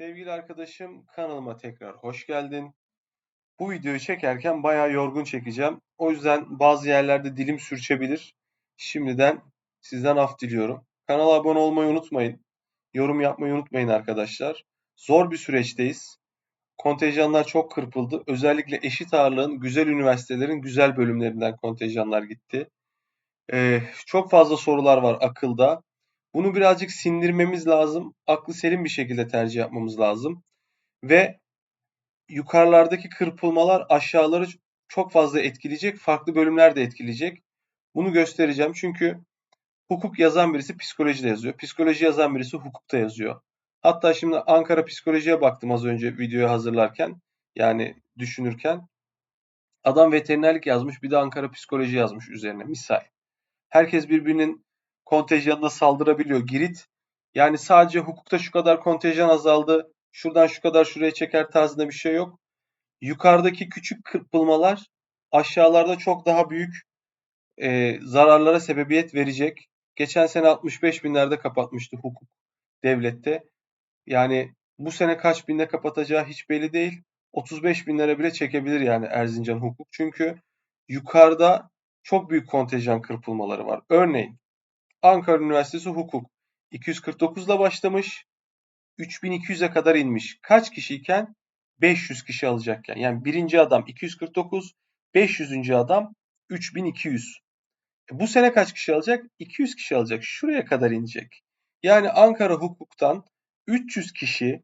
Sevgili arkadaşım kanalıma tekrar hoş geldin. Bu videoyu çekerken bayağı yorgun çekeceğim. O yüzden bazı yerlerde dilim sürçebilir. Şimdiden sizden af diliyorum. Kanala abone olmayı unutmayın. Yorum yapmayı unutmayın arkadaşlar. Zor bir süreçteyiz. Kontenjanlar çok kırpıldı. Özellikle eşit ağırlığın güzel üniversitelerin güzel bölümlerinden kontenjanlar gitti. Ee, çok fazla sorular var akılda. Bunu birazcık sindirmemiz lazım. Aklı selim bir şekilde tercih yapmamız lazım. Ve yukarılardaki kırpılmalar aşağıları çok fazla etkileyecek. Farklı bölümler de etkileyecek. Bunu göstereceğim. Çünkü hukuk yazan birisi psikolojide yazıyor. Psikoloji yazan birisi hukukta yazıyor. Hatta şimdi Ankara psikolojiye baktım az önce videoyu hazırlarken. Yani düşünürken. Adam veterinerlik yazmış bir de Ankara psikoloji yazmış üzerine misal. Herkes birbirinin kontenjanına saldırabiliyor. Girit yani sadece hukukta şu kadar kontenjan azaldı, şuradan şu kadar şuraya çeker tarzında bir şey yok. Yukarıdaki küçük kırpılmalar aşağılarda çok daha büyük e, zararlara sebebiyet verecek. Geçen sene 65 binlerde kapatmıştı hukuk devlette. Yani bu sene kaç binde kapatacağı hiç belli değil. 35 binlere bile çekebilir yani Erzincan hukuk. Çünkü yukarıda çok büyük kontenjan kırpılmaları var. Örneğin Ankara Üniversitesi Hukuk 249 ile başlamış. 3200'e kadar inmiş. Kaç kişiyken? 500 kişi alacakken. Yani birinci adam 249, 500. adam 3200. E bu sene kaç kişi alacak? 200 kişi alacak. Şuraya kadar inecek. Yani Ankara hukuktan 300 kişi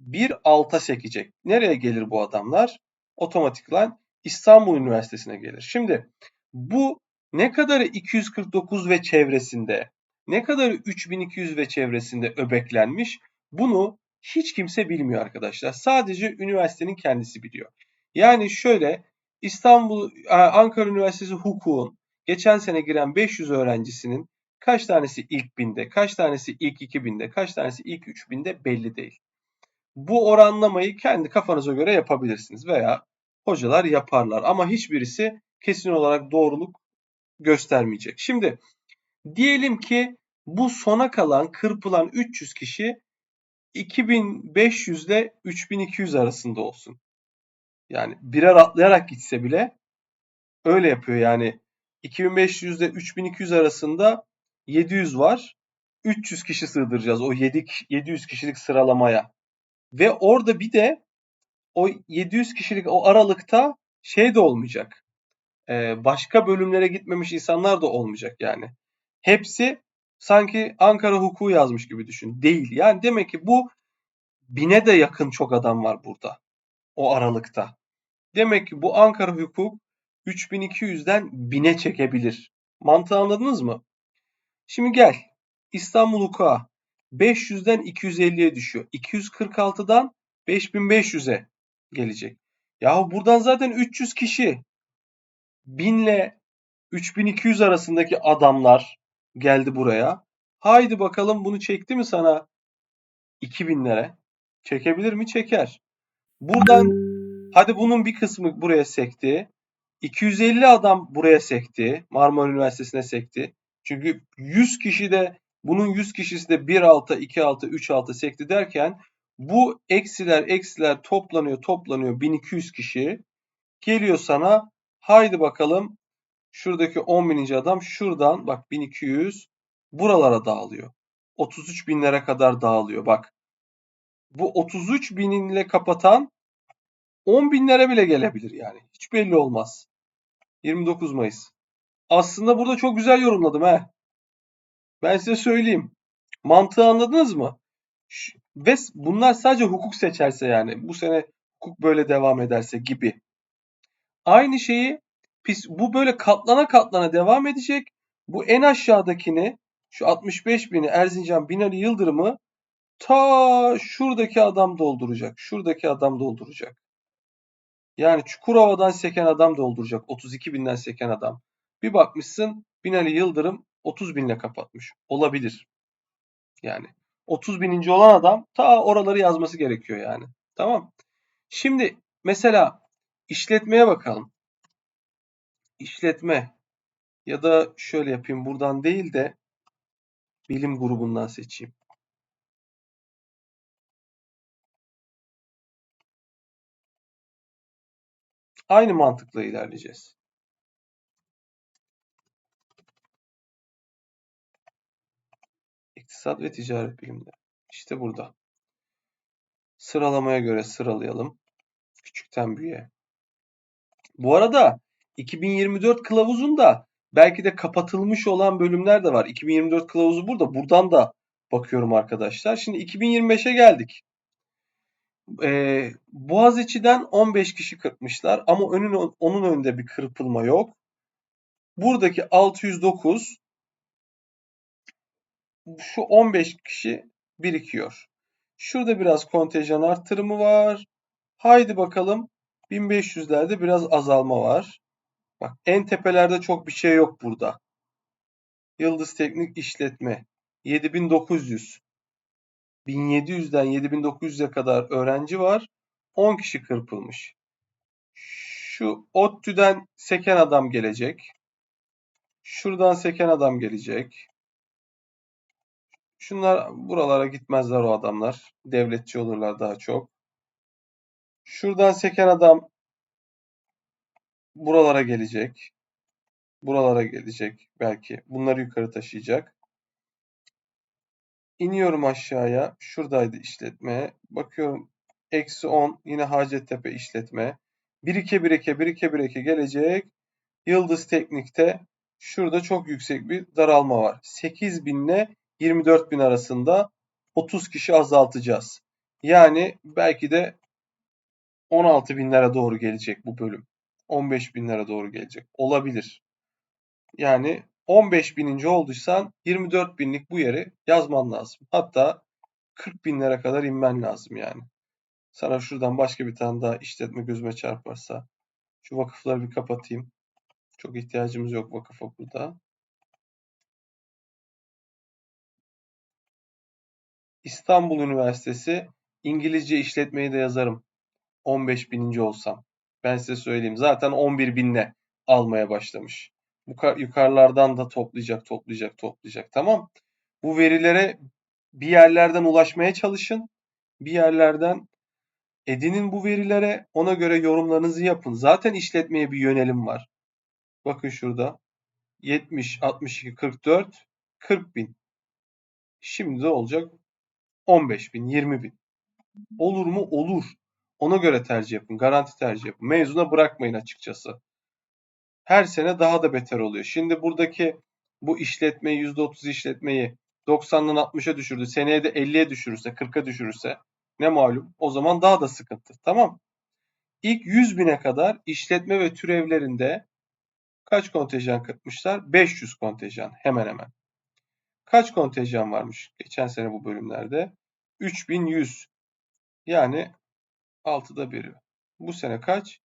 bir alta sekecek. Nereye gelir bu adamlar? Otomatikman İstanbul Üniversitesi'ne gelir. Şimdi bu ne kadarı 249 ve çevresinde, ne kadarı 3200 ve çevresinde öbeklenmiş bunu hiç kimse bilmiyor arkadaşlar. Sadece üniversitenin kendisi biliyor. Yani şöyle İstanbul Ankara Üniversitesi hukukun geçen sene giren 500 öğrencisinin kaç tanesi ilk binde, kaç tanesi ilk 2000'de, kaç tanesi ilk 3000'de belli değil. Bu oranlamayı kendi kafanıza göre yapabilirsiniz veya hocalar yaparlar ama hiçbirisi kesin olarak doğruluk göstermeyecek. Şimdi diyelim ki bu sona kalan kırpılan 300 kişi 2500 ile 3200 arasında olsun. Yani birer atlayarak gitse bile öyle yapıyor yani 2500 ile 3200 arasında 700 var. 300 kişi sığdıracağız o 7 700 kişilik sıralamaya. Ve orada bir de o 700 kişilik o aralıkta şey de olmayacak. Ee, başka bölümlere gitmemiş insanlar da olmayacak yani. Hepsi sanki Ankara hukuku yazmış gibi düşün. Değil. Yani demek ki bu bine de yakın çok adam var burada. O aralıkta. Demek ki bu Ankara hukuk 3200'den bine çekebilir. Mantığı anladınız mı? Şimdi gel. İstanbul hukuka 500'den 250'ye düşüyor. 246'dan 5500'e gelecek. Yahu buradan zaten 300 kişi 1000 ile 3200 arasındaki adamlar geldi buraya. Haydi bakalım bunu çekti mi sana 2000'lere? Çekebilir mi? Çeker. Buradan hadi bunun bir kısmı buraya sekti. 250 adam buraya sekti. Marmara Üniversitesi'ne sekti. Çünkü 100 kişi de bunun 100 kişisi de 1 alta, 2 alta, 3 alta sekti derken bu eksiler eksiler toplanıyor toplanıyor 1200 kişi. Geliyor sana haydi bakalım şuradaki 10 bininci adam şuradan bak 1200 buralara dağılıyor. 33 binlere kadar dağılıyor bak. Bu 33 bininle kapatan 10 binlere bile gelebilir yani. Hiç belli olmaz. 29 Mayıs. Aslında burada çok güzel yorumladım he. Ben size söyleyeyim. Mantığı anladınız mı? Ve bunlar sadece hukuk seçerse yani bu sene hukuk böyle devam ederse gibi. Aynı şeyi bu böyle katlana katlana devam edecek. Bu en aşağıdakini şu 65 bini Erzincan Binali Yıldırım'ı ta şuradaki adam dolduracak. Şuradaki adam dolduracak. Yani Çukurova'dan seken adam dolduracak. 32 binden seken adam. Bir bakmışsın Binali Yıldırım 30 binle kapatmış. Olabilir. Yani 30 bininci olan adam ta oraları yazması gerekiyor yani. Tamam. Şimdi mesela İşletmeye bakalım. İşletme ya da şöyle yapayım buradan değil de bilim grubundan seçeyim. Aynı mantıkla ilerleyeceğiz. İktisat ve ticaret bilimleri. İşte burada. Sıralamaya göre sıralayalım. Küçükten büyüğe. Bu arada 2024 kılavuzunda belki de kapatılmış olan bölümler de var. 2024 kılavuzu burada. Buradan da bakıyorum arkadaşlar. Şimdi 2025'e geldik. Ee, Boğaziçi'den 15 kişi kırpmışlar ama önün, onun önünde bir kırpılma yok. Buradaki 609 şu 15 kişi birikiyor. Şurada biraz kontenjan artırımı var. Haydi bakalım 1500'lerde biraz azalma var. Bak en tepelerde çok bir şey yok burada. Yıldız Teknik İşletme 7900 1700'den 7900'e kadar öğrenci var. 10 kişi kırpılmış. Şu ODTÜ'den seken adam gelecek. Şuradan seken adam gelecek. Şunlar buralara gitmezler o adamlar. Devletçi olurlar daha çok. Şuradan seken adam buralara gelecek. Buralara gelecek belki. Bunları yukarı taşıyacak. İniyorum aşağıya. Şuradaydı işletme. Bakıyorum. Eksi 10 yine Hacettepe işletme. Birike birike birike birike gelecek. Yıldız Teknik'te şurada çok yüksek bir daralma var. 8000 ile 24 bin arasında 30 kişi azaltacağız. Yani belki de 16 binlere doğru gelecek bu bölüm. 15 binlere doğru gelecek. Olabilir. Yani 15 bininci olduysan 24 binlik bu yeri yazman lazım. Hatta 40 binlere kadar inmen lazım yani. Sana şuradan başka bir tane daha işletme gözüme çarparsa. Şu vakıfları bir kapatayım. Çok ihtiyacımız yok vakıf okulda. İstanbul Üniversitesi İngilizce işletmeyi de yazarım. 15 bininci olsam. Ben size söyleyeyim. Zaten 11 binle almaya başlamış. Yukarılardan da toplayacak, toplayacak, toplayacak. Tamam. Bu verilere bir yerlerden ulaşmaya çalışın. Bir yerlerden edinin bu verilere. Ona göre yorumlarınızı yapın. Zaten işletmeye bir yönelim var. Bakın şurada. 70, 62, 44, 40 bin. Şimdi de olacak 15 bin, 20 bin. Olur mu? Olur. Ona göre tercih yapın. Garanti tercih yapın. Mezuna bırakmayın açıkçası. Her sene daha da beter oluyor. Şimdi buradaki bu işletmeyi %30 işletmeyi 90'dan 60'a düşürdü. Seneye de 50'ye düşürürse, 40'a düşürürse ne malum? O zaman daha da sıkıntı. Tamam. İlk 100 bine kadar işletme ve türevlerinde kaç kontenjan kırpmışlar? 500 kontenjan hemen hemen. Kaç kontenjan varmış geçen sene bu bölümlerde? 3100. Yani 6'da biri. Bu sene kaç?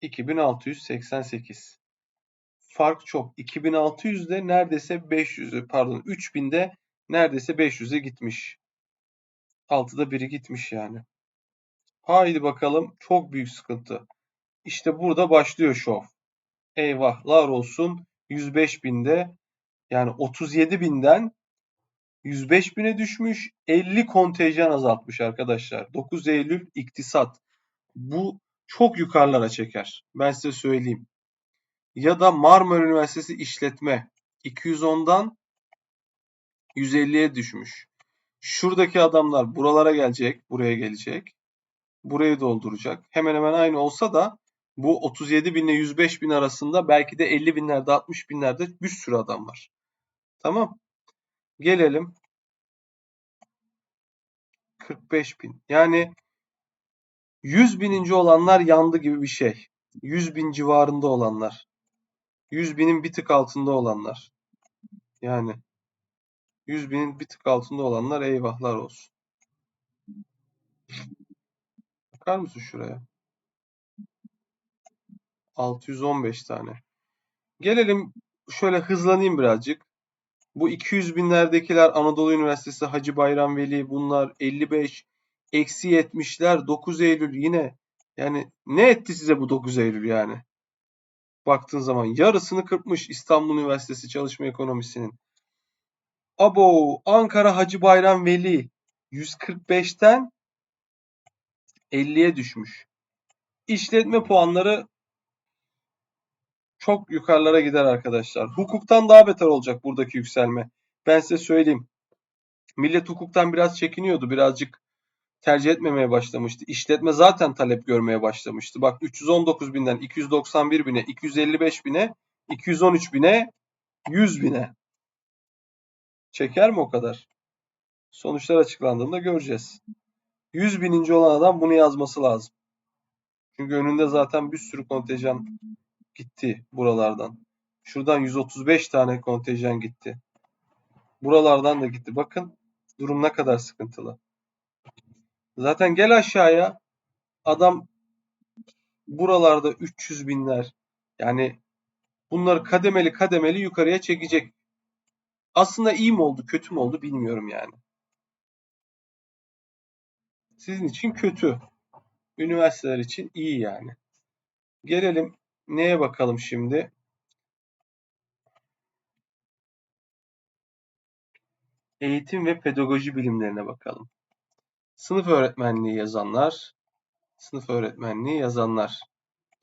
2688. Fark çok. 2600'de neredeyse 500'ü pardon 3000'de neredeyse 500'e gitmiş. 6'da biri gitmiş yani. Haydi bakalım çok büyük sıkıntı. İşte burada başlıyor şov. Eyvahlar olsun 105 binde yani 37 binden 105 bine düşmüş 50 kontenjan azaltmış arkadaşlar. 9 Eylül iktisat. Bu çok yukarılara çeker. Ben size söyleyeyim. Ya da Marmara Üniversitesi işletme 210'dan 150'ye düşmüş. Şuradaki adamlar buralara gelecek, buraya gelecek. Burayı dolduracak. Hemen hemen aynı olsa da bu 37 bin ile 105 bin arasında belki de 50 binlerde 60 binlerde bir sürü adam var. Tamam. Gelelim 45 bin. Yani 100 bininci olanlar yandı gibi bir şey. 100 bin civarında olanlar. 100 binin bir tık altında olanlar. Yani 100 binin bir tık altında olanlar eyvahlar olsun. Bakar mısın şuraya? 615 tane. Gelelim şöyle hızlanayım birazcık. Bu 200 binlerdekiler Anadolu Üniversitesi Hacı Bayram Veli bunlar 55 eksi 70'ler 9 Eylül yine yani ne etti size bu 9 Eylül yani? Baktığın zaman yarısını kırpmış İstanbul Üniversitesi Çalışma Ekonomisi'nin. Abo Ankara Hacı Bayram Veli 145'ten 50'ye düşmüş. İşletme puanları çok yukarılara gider arkadaşlar. Hukuktan daha beter olacak buradaki yükselme. Ben size söyleyeyim. Millet hukuktan biraz çekiniyordu. Birazcık tercih etmemeye başlamıştı. İşletme zaten talep görmeye başlamıştı. Bak 319 binden 291 bine, 255 bine, 213 bine, 100 bine. Çeker mi o kadar? Sonuçlar açıklandığında göreceğiz. 100 bininci olan adam bunu yazması lazım. Çünkü önünde zaten bir sürü kontenjan gitti buralardan. Şuradan 135 tane kontenjan gitti. Buralardan da gitti. Bakın durum ne kadar sıkıntılı. Zaten gel aşağıya adam buralarda 300 binler yani bunları kademeli kademeli yukarıya çekecek. Aslında iyi mi oldu kötü mü oldu bilmiyorum yani. Sizin için kötü. Üniversiteler için iyi yani. Gelelim neye bakalım şimdi? Eğitim ve pedagoji bilimlerine bakalım. Sınıf öğretmenliği yazanlar, sınıf öğretmenliği yazanlar,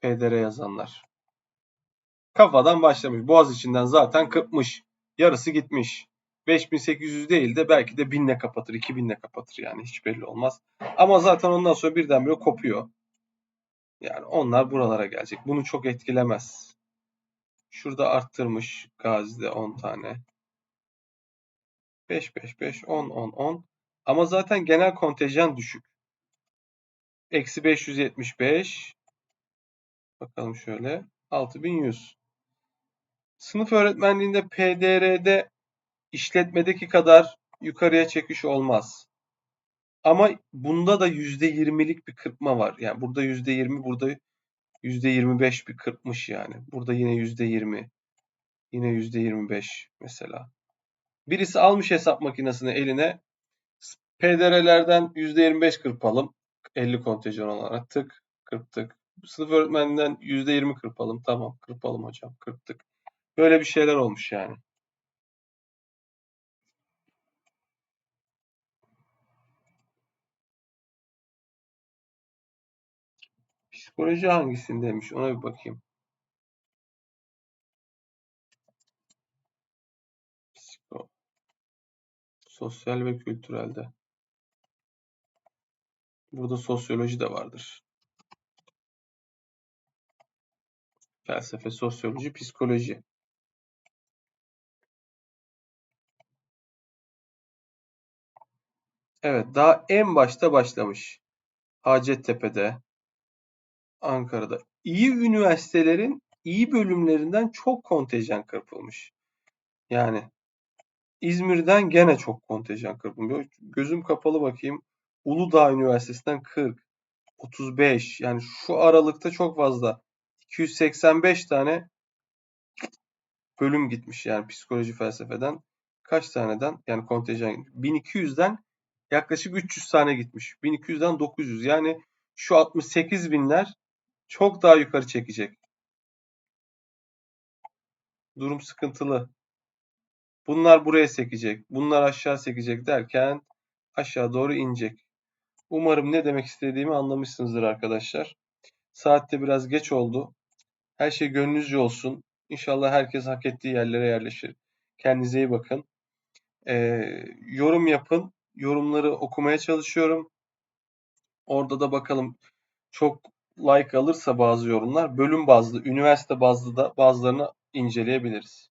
PDR yazanlar. Kafadan başlamış. Boğaz içinden zaten kıpmış. Yarısı gitmiş. 5800 değil de belki de 1000'le kapatır, 2000'le kapatır yani hiç belli olmaz. Ama zaten ondan sonra birdenbire kopuyor. Yani onlar buralara gelecek. Bunu çok etkilemez. Şurada arttırmış Gazi'de 10 tane. 5, 5, 5, 10, 10, 10. Ama zaten genel kontenjan düşük. Eksi 575. Bakalım şöyle. 6100. Sınıf öğretmenliğinde PDR'de işletmedeki kadar yukarıya çekiş olmaz. Ama bunda da %20'lik bir kırpma var. Yani burada %20, burada %25 bir kırpmış yani. Burada yine %20, yine %25 mesela. Birisi almış hesap makinesini eline. PDR'lerden %25 kırpalım. 50 kontenjan olarak tık kırptık. Sınıf öğretmeninden %20 kırpalım. Tamam kırpalım hocam kırptık. Böyle bir şeyler olmuş yani. Psikoloji hangisindeymiş ona bir bakayım. Psiko. Sosyal ve kültürelde. Burada sosyoloji de vardır. Felsefe, sosyoloji, psikoloji. Evet, daha en başta başlamış. Hacettepe'de, Ankara'da. İyi üniversitelerin iyi bölümlerinden çok kontenjan kırpılmış. Yani İzmir'den gene çok kontenjan kırpılıyor. Gözüm kapalı bakayım. Uludağ Üniversitesi'nden 40, 35 yani şu aralıkta çok fazla. 285 tane bölüm gitmiş yani psikoloji felsefeden. Kaç taneden yani kontenjan 1200'den yaklaşık 300 tane gitmiş. 1200'den 900 yani şu 68 binler çok daha yukarı çekecek. Durum sıkıntılı. Bunlar buraya sekecek. Bunlar aşağı sekecek derken aşağı doğru inecek. Umarım ne demek istediğimi anlamışsınızdır arkadaşlar. Saatte biraz geç oldu. Her şey gönlünüzce olsun. İnşallah herkes hak ettiği yerlere yerleşir. Kendinize iyi bakın. Ee, yorum yapın. Yorumları okumaya çalışıyorum. Orada da bakalım çok like alırsa bazı yorumlar bölüm bazlı, üniversite bazlı da bazılarını inceleyebiliriz.